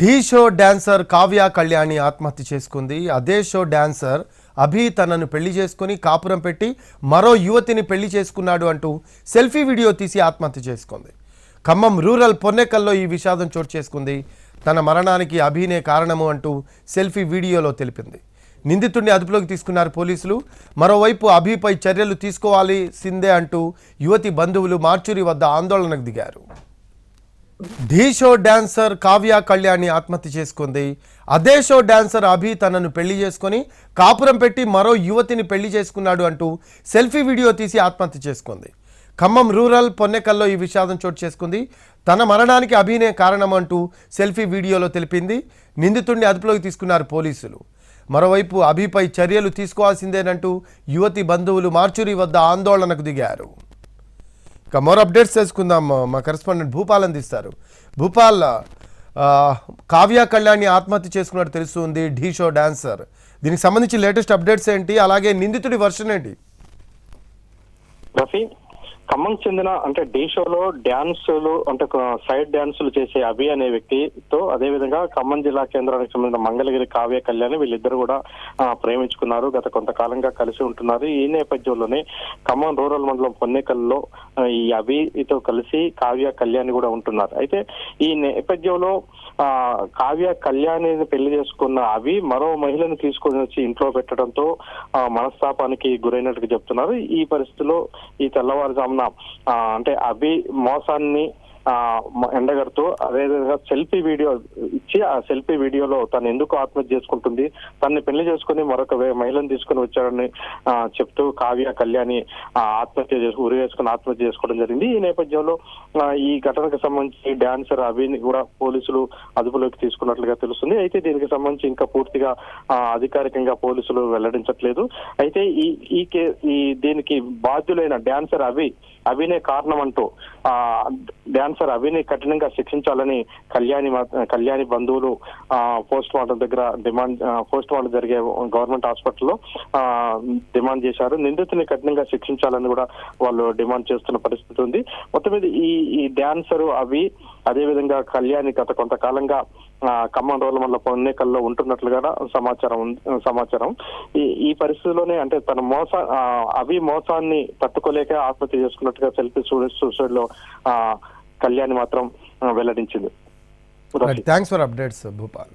ఢీ show dancer Kavya Kalyani ఆత్మహత్య చేసుకుంది. అదే షో డాన్సర్ అభి తనను పెళ్ళి చేసుకుని కాపురం పెట్టి మరో యువతిని పెళ్ళి చేసుకున్నాడు అంటూ సెల్ఫీ వీడియో తీసి ఆత్మహత్య చేసుకుంది. ఖమ్మం రూరల్ పొన్నెకల్లో ఈ విషాదం చోటు చేసుకుంది. తన మరణానికి అభినే కారణము అంటూ సెల్ఫీ వీడియోలో తెలిపింది. నిందితుడిని అదుపులోకి తీసుకున్నారు పోలీసులు. మరోవైపు అభిపై చర్యలు తీసుకోవాల్సిందే అంటూ యువతి బంధువులు మార్చురి వద్ద ఆందోళనకు దిగారు. ఢీ షో డాన్సర్ కావ్య కళ్యాణి ఆత్మహత్య చేసుకుంది. అదే షో డాన్సర్ అభి తనను పెళ్ళి చేసుకొని కాపురం పెట్టి మరో యువతిని పెళ్ళి చేసుకున్నాడు అంటూ సెల్ఫీ వీడియో తీసి ఆత్మహత్య చేసుకుంది. ఖమ్మం రూరల్ పొన్నెకల్లో ఈ విషాదం చోటు చేసుకుంది. తన మరణానికి అభినే కారణం అంటూ సెల్ఫీ వీడియోలో తెలిపింది. నిందితుడిని అదుపులోకి తీసుకున్నారు పోలీసులు. మరోవైపు అభిపై చర్యలు తీసుకోవాల్సిందేనంటూ యువతి బంధువులు మార్చురి వద్ద ఆందోళనకు దిగారు. ఇక మోర్ అప్డేట్స్ తెలుసుకుందాం. మా కరెస్పాండెంట్ భూపాల్ అందిస్తారు భూపాల్ కావ్య కళ్యాణి ఆత్మహత్య చేసుకున్నట్టు తెలుస్తుంది ఢీ షో డాన్సర్. దీనికి సంబంధించి లేటెస్ట్ అప్డేట్స్ ఏంటి? అలాగే నిందితుడి వర్షన్ ఏంటి? రఫీ ఖమ్మం చెందిన అంటే డే షోలో డ్యాన్సులు అంటే సైడ్ డ్యాన్సులు చేసే అభి అనే వ్యక్తితో అదే విధంగా ఖమ్మం జిల్లా కేంద్రానికి సంబంధించిన మంగళగిరి కావ్య కళ్యాణ్ వీళ్ళిద్దరు కూడా ప్రేమించుకున్నారు. గత కొంతకాలంగా కలిసి ఉంటున్నారు. ఈ నేపథ్యంలోనే ఖమ్మం రూరల్ మండలం పొన్నేకల్లో ఈ అభితో కలిసి కావ్య కళ్యాణ్ కూడా ఉంటున్నారు. అయితే ఈ నేపథ్యంలో ఆ కావ్య కళ్యాణిని పెళ్ళి చేసుకున్న అవి మరో మహిళను తీసుకొని వచ్చి ఇంట్లో పెట్టడంతో ఆ, మనస్తాపానికి గురైనట్టుగా చెప్తున్నారు. ఈ పరిస్థితిలో ఈ తెల్లవారుజామున ఆ, అంటే అభి మోసాన్ని ఎండగడుతూ అదేవిధంగా సెల్ఫీ వీడియో ఇచ్చి ఆ సెల్ఫీ వీడియోలో తను ఎందుకు ఆత్మహత్య చేసుకుంటుంది తనని పెళ్ళి చేసుకుని మరొక మహిళను తీసుకుని వచ్చాడని చెప్తూ కావ్య కళ్యాణి ఆత్మహత్య చేసు ఉరి వేసుకుని ఆత్మహత్య చేసుకోవడం జరిగింది. ఈ నేపథ్యంలో ఈ ఘటనకు సంబంధించి డాన్సర్ అభిని కూడా పోలీసులు అదుపులోకి తీసుకున్నట్లుగా తెలుస్తుంది. అయితే దీనికి సంబంధించి ఇంకా పూర్తిగా అధికారికంగా పోలీసులు వెల్లడించట్లేదు. అయితే ఈ ఈ కే ఈ దీనికి బాధ్యులైన డాన్సర్ అవి అవినే కారణం అంటూ ఆ క్యాన్సర్ అవిని కఠినంగా శిక్షించాలని కళ్యాణి కళ్యాణి బంధువులు పోస్ట్ మార్టం దగ్గర డిమాండ్ పోస్ట్ మార్టం జరిగే గవర్నమెంట్ హాస్పిటల్లో డిమాండ్ చేశారు. నిందితుని కఠినంగా శిక్షించాలని కూడా వాళ్ళు డిమాండ్ చేస్తున్న పరిస్థితి ఉంది. మొత్తం మీద ఈ ఈ డాన్సర్ అవి అదేవిధంగా కళ్యాణి గత కొంతకాలంగా ఖమ్మం రోలమల్ల పొన్నేకల్లో ఉంటున్నట్లుగా సమాచారం ఉంది- సమాచారం. ఈ ఈ పరిస్థితిలోనే అంటే తన మోస అవి మోసాన్ని తట్టుకోలేక ఆత్మహత్య చేసుకున్నట్టుగా సెల్ఫీ సూసైడ్లో ఆ, కళ్యాణి మాత్రం వెల్లడించింది. Thanks for updates Bhupal.